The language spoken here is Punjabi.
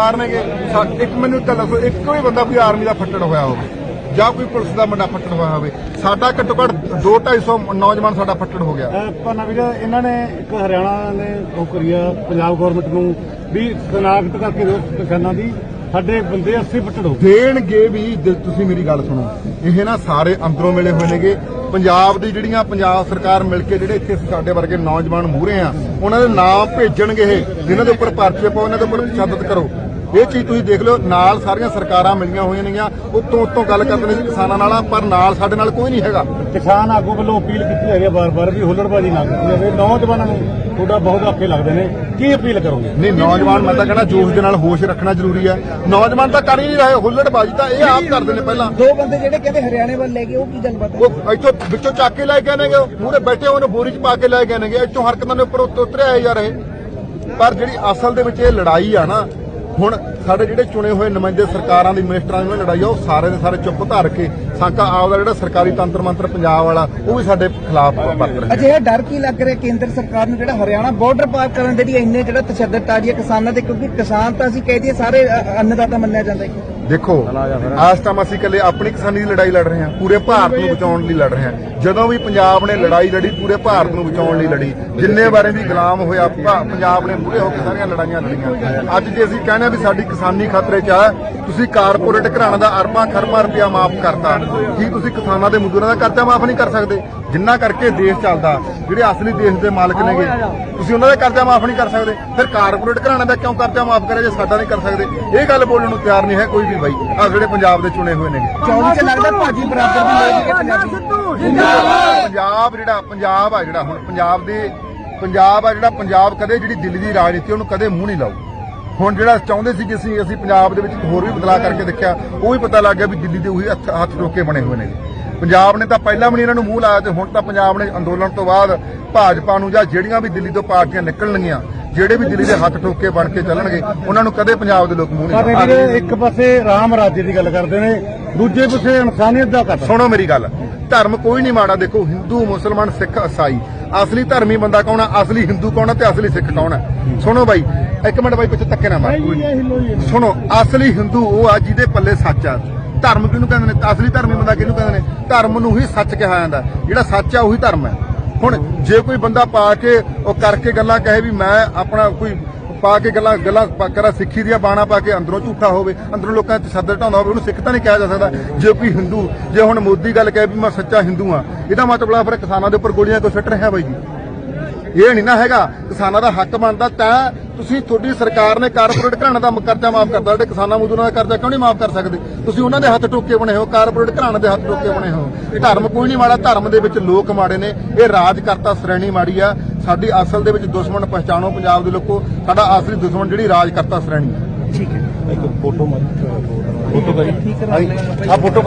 ਸਰਕਾਰ ਨੇਗੇ ਇੱਕ ਮੈਨੂੰ ਗੱਲ ਦੱਸੋ ਇੱਕ ਵੀ ਬੰਦਾ ਕੋਈ ਆਰਮੀ ਦਾ ਫੱਟੜ ਹੋਇਆ ਹੋਵੇ ਜਾਂ ਕੋਈ ਪੁਲਿਸ ਦਾ ਮੁੰਡਾ ਫੱਟੜ ਹੋਇਆ ਹੋਵੇ ਸਾਡਾ ਘੱਟੋ ਘੱਟ 2 250 ਨੌਜਵਾਨ ਸਾਡਾ ਫੱਟੜ ਹੋ ਗਿਆ। ਭਾਨਾ ਵੀਰ ਇਹਨਾਂ ਨੇ ਇੱਕ ਹਰਿਆਣਾ ਨੇ ਉਹ ਕਰੀਆ ਪੰਜਾਬ ਗਵਰਨਮੈਂਟ ਨੂੰ ਵੀ ਸ਼ਨਾਖਤ ਕਰਕੇ ਦਿਓ ਕਿਸਾਨਾਂ ਦੀ ਸਾਡੇ ਬੰਦੇ 80 ਫੱਟੜ ਹੋ ਦੇਣਗੇ ਵੀ ਤੁਸੀਂ ਮੇਰੀ ਗੱਲ ਸੁਣੋ ਇਹ ਨਾ ਸਾਰੇ ਅੰਦਰੋਂ ਮਿਲੇ ਹੋਏ ਨੇਗੇ। ਪੰਜਾਬ ਦੀ ਜਿਹੜੀਆਂ ਪੰਜਾਬ ਸਰਕਾਰ ਮਿਲ ਕੇ ਜਿਹੜੇ ਇੱਥੇ ਸਾਡੇ ਵਰਗੇ ਨੌਜਵਾਨ ਮੂਹਰੇ ਆ ਉਹਨਾਂ ਦੇ ਨਾਮ ਭੇਜਣਗੇ ਇਹ ਜਿਨ੍ਹਾਂ ਦੇ ਉੱਪਰ ਪਰਚੇ ਪਾਓ ਉਹਨਾਂ ਦੇ ਉੱਪਰ ਤਸ਼ੱਦਦ ਕਰੋ। ਇਹ ਚੀਜ਼ ਤੁਸੀਂ ਦੇਖ ਲਿਓ ਨਾਲ ਸਾਰੀਆਂ ਸਰਕਾਰਾਂ ਮਿਲੀਆਂ ਹੋਈਆਂ ਨੇਗੀਆਂ ਉੱਤੋਂ ਉੱਤੋਂ ਗੱਲ ਕਰਦੇ ਨੇ ਕਿਸਾਨਾਂ ਨਾਲ ਪਰ ਨਾਲ ਸਾਡੇ ਨਾਲ ਕੋਈ ਨਹੀਂ ਹੈਗਾ। ਕਿਸਾਨ ਆਗੂ ਵੱਲੋਂ ਅਪੀਲ ਕੀਤੀ ਹੈਗੀ ਬਾਰ-ਬਾਰ ਵੀ ਹੁੱਲੜਬਾਜ਼ੀ ਨਾ ਕੀਤੀ ਜਾਵੇ। ਨੌਜਵਾਨਾਂ ਨੂੰ ਤੁਹਾਡਾ ਬਹੁਤ ਆਖੇ ਲੱਗਦੇ ਨੇ। ਕੀ ਅਪੀਲ ਕਰੋਗੇ? ਨਹੀਂ ਨੌਜਵਾਨ ਮੈਂ ਤਾਂ ਕਹਿੰਦਾ ਜੋਸ਼ ਦੇ ਨਾਲ ਹੋਸ਼ ਰੱਖਣਾ ਜ਼ਰੂਰੀ ਹੈ। ਨੌਜਵਾਨ ਤਾਂ ਕਰ ਹੀ ਨਹੀਂ ਰਹੇ ਹੁੱਲੜਬਾਜ਼ੀ ਤਾਂ ਇਹ ਆਪ ਕਰਦੇ ਨੇ ਪਹਿਲਾਂ। ਦੋ ਬੰਦੇ ਜਿਹੜੇ ਕਹਿੰਦੇ ਹਰਿਆਣੇ ਵੱਲ ਲੈ ਗਏ ਉਹ ਕੀ ਗੱਲਬਾਤ ਹੈ? ਉਹ ਇੱਥੋਂ ਵਿੱਚੋਂ ਚੱਕ ਕੇ ਲੈ ਗਏ ਨੇਗੇ ਮੂਰੇ ਬੈਠੇ ਹੋਏ ਨੇ ਬੋਰੀ 'ਚ ਪਾ ਕੇ ਲੈ ਗਏ ਨੇਗੇ। ਇੱਥੋਂ ਹਰਕਤਾਂ ਦੇ ਉੱਪਰ ਉੱਤ- ਉਤਰਿਆ ਜਾ ਰਹੇ ਪਰ ਜਿਹੜੀ ਅਸਲ ਦੇ ਵਿੱਚ ਇਹ ਲੜਾਈ ਆ ਨਾ ਹੁਣ ਸਾਡੇ ਜਿਹੜੇ ਚੁਣੇ ਹੋਏ ਨੁਮਾਇੰਦੇ ਸਰਕਾਰਾਂ ਦੀ, ਮਿਨਿਸਟਰਾਂ ਦੀ ਲੜਾਈ ਆ, ਉਹ ਸਾਰੇ ਦੇ ਸਾਰੇ ਚੁੱਪ ਧਾਰ ਕੇ ਸਾਂਕਾ ਆਪ ਦਾ ਜਿਹੜਾ ਸਰਕਾਰੀ ਤੰਤਰ ਮੰਤਰ ਪੰਜਾਬ ਵਾਲਾ, ਉਹ ਵੀ ਸਾਡੇ ਖਿਲਾਫ ਵਰਤ ਰਹੇ ਅਜੇ ਇਹ ਡਰ ਕੀ ਲੱਗ ਰਿਹਾ ਕੇਂਦਰ ਸਰਕਾਰ ਨੂੰ, ਜਿਹੜਾ ਹਰਿਆਣਾ ਬਾਰਡਰ ਪਾਰ ਕਰਨ ਦੇ ਲਈ ਇੰਨੇ ਜਿਹੜਾ ਤਸ਼ੱਦਦ ਆ ਜੀ ਹੈ ਕਿਸਾਨਾਂ ਦੇ? ਕਿਉਂਕਿ ਕਿਸਾਨ ਤਾਂ ਅਸੀਂ ਕਹਿ ਦਈਏ ਸਾਰੇ ਅੰਨਦਾਤਾ ਮੰਨਿਆ ਜਾਂਦਾ ਹੈ। ਦੇਖੋ ਆਜ ਟਾਈਮ ਅਸੀਂ ਇਕੱਲੇ ਆਪਣੀ ਕਿਸਾਨੀ ਦੀ ਲੜਾਈ ਲੜ ਰਹੇ ਹਾਂ ਪੂਰੇ ਭਾਰਤ ਨੂੰ ਬਚਾਉਣ ਲਈ ਲੜ ਰਹੇ ਹਾਂ। ਜਦੋਂ ਵੀ ਪੰਜਾਬ ਨੇ ਲੜਾਈ ਲੜੀ ਪੂਰੇ ਭਾਰਤ ਨੂੰ ਬਚਾਉਣ ਲਈ ਲੜੀ। ਜਿੰਨੇ ਵਾਰੇ ਵੀ ਗੁਲਾਮ ਹੋਇਆ ਪੰਜਾਬ ਨੇ ਮੂਰੇ ਹੋ ਕੇ ਸਾਰੀਆਂ ਲੜਾਈਆਂ ਲੜੀਆਂ। ਅੱਜ ਜੇ ਅਸੀਂ ਕਹਿੰਦੇ ਹਾਂ ਵੀ ਸਾਡੀ ਕਿਸਾਨੀ ਖਤਰੇ 'ਚ ਆ ਤੁਸੀਂ ਕਾਰਪੋਰੇਟ ਘਰਾਣਾ ਦਾ ਅਰਬਾਂ ਖਰਬਾਂ ਰੁਪਇਆ ਮਾਫ ਕਰਤਾ। ਕੀ ਤੁਸੀਂ ਕਿਸਾਨਾਂ ਦੇ ਮਜ਼ਦੂਰਾਂ ਦਾ ਕਰਜ਼ਾ ਮਾਫ ਨਹੀਂ ਕਰ ਸਕਦੇ? ਜਿੰਨਾ ਕਰਕੇ ਦੇਸ਼ ਚੱਲਦਾ ਜਿਹੜੇ ਅਸਲੀ ਦੇਸ਼ ਦੇ ਮਾਲਕ ਨੇਗੇ ਤੁਸੀਂ ਉਹਨਾਂ ਦਾ ਕਰਜ਼ਾ ਮਾਫ ਨਹੀਂ ਕਰ ਸਕਦੇ? ਫਿਰ ਕਾਰਪੋਰੇਟ ਘਰਾਣਾ ਦਾ ਕਿਉਂ ਕਰਜ਼ਾ ਮਾਫ ਕਰੇ ਜੇ ਸਾਡਾ ਨਹੀਂ ਕਰ ਸਕਦੇ? ਇਹ ਗੱਲ ਬੋਲਣ ਨੂੰ ਤਿਆਰ ਨਹੀਂ ਹੈ ਕੋਈ ਵੀ ਬਾਈ। ਆ ਜਿਹੜੇ ਪੰਜਾਬ ਦੇ ਚੁਣੇ ਹੋਏ ਨੇਗੇ 24 ਚ ਲੱਗਦਾ ਭਾਜੀ ਬਰਾਬਰ ਦੀ ਲੋਕ ਹੈ ਪੰਜਾਬੀ। ਪੰਜਾਬ ਜਿਹੜਾ ਪੰਜਾਬ ਆ ਜਿਹੜਾ ਹੁਣ ਪੰਜਾਬ ਦੇ ਪੰਜਾਬ ਆ ਜਿਹੜਾ ਪੰਜਾਬ ਕਦੇ ਜਿਹੜੀ ਦਿੱਲੀ ਦੀ ਰਾਜਨੀਤੀ ਉਹਨੂੰ ਕਦੇ ਮੂੰਹ ਨਹੀਂ ਲਾਊ। ਹੁਣ ਜਿਹੜਾ ਚਾਹੁੰਦੇ ਸੀ ਕਿ ਅਸੀਂ ਅਸੀਂ ਪੰਜਾਬ ਦੇ ਵਿੱਚ ਇੱਕ ਹੋਰ ਵੀ ਬਦਲਾਅ ਕਰਕੇ ਦੇਖਿਆ ਉਹ ਵੀ ਪਤਾ ਲੱਗ ਗਿਆ ਵੀ ਦਿੱਲੀ ਦੇ ਉਹੀ ਹੱਥ ਹੱਥ ਰੋਕੇ ਬਣੇ ਹੋਏ ਨੇ। ਪੰਜਾਬ ਨੇ ਤਾਂ ਪਹਿਲਾਂ ਵੀ ਨਹੀਂ ਇਹਨਾਂ ਨੂੰ ਮੂੰਹ ਲਾਇਆ ਤੇ ਹੁਣ ਤਾਂ ਪੰਜਾਬ ਨੇ ਅੰਦੋਲਨ ਤੋਂ ਬਾਅਦ ਭਾਜਪਾ ਨੂੰ ਜਾਂ ਜਿਹੜੀਆਂ ਵੀ ਦਿੱਲੀ ਤੋਂ ਪਾਰਟੀਆਂ ਨਿਕਲਣਗੀਆਂ ਜਿਹੜੇ ਵੀ ਦਿੱਲੀ ਦੇ ਹੱਥ ਠੋਕੇ ਬਣ ਕੇ ਚੱਲਣਗੇ ਉਹਨਾਂ ਨੂੰ ਕਦੇ ਪੰਜਾਬ ਦੇ ਲੋਕ ਮੂੰਹ ਨਹੀਂ ਵੀਰ ਇੱਕ ਪਾਸੇ ਰਾਮ ਰਾਜੇ ਦੀ ਗੱਲ ਕਰਦੇ ਨੇ ਦੂਜੇ ਪਾਸੇ ਇਨਸਾਨੀਅਤ ਦਾ ਕਤਲ ਸੁਣੋ ਮੇਰੀ ਗੱਲ ਧਰਮ ਕੋਈ ਨਹੀਂ ਮਾੜਾ ਦੇਖੋ ਹਿੰਦੂ ਮੁਸਲਮਾਨ ਸਿੱਖ ਈਸਾਈ ਅਸਲੀ ਧਰਮੀ ਬੰਦਾ ਕੌਣ ਆ? ਅਸਲੀ ਹਿੰਦੂ ਕੌਣ ਆ ਤੇ ਅਸਲੀ ਸਿੱਖ ਕੌਣ ਆ? ਸੁਣੋ ਬਾਈ ਇੱਕ ਮਿੰਟ ਬਾਈ ਪਿੱਛੇ ਧੱਕੇ ਨਾ ਮਾਰ। ਸੁਣੋ ਅਸਲੀ ਹਿੰਦੂ ਉਹ ਆ ਜਿਹਦੇ ਪੱਲੇ ਸੱਚ ਆ। ਧਰਮ ਕਿਹਨੂੰ ਕਹਿੰਦੇ ਨੇ? ਅਸਲੀ ਧਰਮੀ ਬੰਦਾ ਕਿਹਨੂੰ ਕਹਿੰਦੇ ਨੇ? ਧਰਮ ਨੂੰ ਹੀ ਸੱਚ ਕਿਹਾ ਜਾਂਦਾ। ਜਿਹੜਾ ਸੱਚ ਆ ਉਹੀ ਧਰਮ ਹੈ। ਹੁਣ ਜੇ ਕੋਈ ਬੰਦਾ ਪਾ ਕੇ ਉਹ ਕਰਕੇ ਗੱਲਾਂ ਕਹੇ ਵੀ ਮੈਂ ਆਪਣਾ ਕੋਈ ਪਾ ਕੇ ਗੱਲਾਂ ਗੱਲਾਂ ਪਾ- ਕਰਾ ਸਿੱਖੀ ਦੀਆਂ ਬਾਣਾ ਪਾ ਕੇ ਅੰਦਰੋਂ ਝੂਠਾ ਹੋਵੇ, ਅੰਦਰੋਂ ਲੋਕਾਂ ਤੇ ਤਸ਼ੱਦਦ ਢਾਉਂਦਾ ਹੋਵੇ, ਉਹਨੂੰ ਸਿੱਖ ਤਾਂ ਨਹੀਂ ਕਿਹਾ ਜਾ ਸਕਦਾ। ਜੇ ਕੋਈ ਹਿੰਦੂ, ਜੇ ਹੁਣ ਮੋਦੀ ਗੱਲ ਕਹੇ ਵੀ ਮੈਂ ਸੱਚਾ ਹਿੰਦੂ ਆ ਇਹਦਾ ਮਤਲਬ ਆ ਫਿਰ ਕਿਸਾਨਾਂ ਦੇ ਉੱਪਰ ਗੋਲੀਆਂ ਕਿਉਂ ਸੁੱਟ ਰਿਹਾ ਬਾਈ ਜੀ? ਇਹ ਨਹੀਂ ਨਾ ਹੈਗਾ ਕਿਸਾਨਾਂ ਦਾ ਹੱਕ ਬਣਦਾ ਤਾਂ ਤੁਸੀਂ ਤੁਹਾਡੀ ਸਰਕਾਰ ਨੇ ਕਾਰਪੋਰੇਟ ਘਰਾਣੇ ਦਾ ਕਰਜ਼ਾ ਮਾਫ ਕਰਦਾ ਜਿਹੜੇ ਕਿਸਾਨਾਂ ਮਜ਼ਦੂਰਾਂ ਦਾ ਕਰਜ਼ਾ ਕਿਉਂ ਨਹੀਂ ਮਾਫ ਕਰ ਸਕਦੇ? ਤੁਸੀਂ ਉਹਨਾਂ ਦੇ ਹੱਥ ਟੋਕੇ ਬਣੇ ਹੋ ਕਾਰਪੋਰੇਟ ਘਰਾਣੇ ਦੇ ਹੱਥ ਟੋਕੇ ਬਣੇ ਹੋ। ਧਰਮ ਕੋਈ ਨਹੀਂ ਮਾੜਾ ਧਰਮ ਦੇ ਵਿੱਚ ਲੋਕ ਮਾੜੇ ਨੇ। ਇਹ ਰਾਜ ਕਰਤਾ ਸ਼੍ਰੇਣੀ ਮਾੜੀ ਆ। ਸਾਡੀ ਅਸਲ ਦੇ ਵਿੱਚ ਦੁਸ਼ਮਣ ਪਛਾਣੋ ਪੰਜਾਬ ਦੇ ਲੋਕੋ। ਸਾਡਾ ਅਸਲੀ ਦੁਸ਼ਮਣ ਜਿਹੜੀ ਰਾਜ ਕਰਤਾ ਸ਼੍ਰੇਣੀ ਆ। ਇੱਕ ਫੋਟੋ ਮਾਰੀ। ਫੋਟੋ ਕਰੀ। ਆ ਫੋਟੋ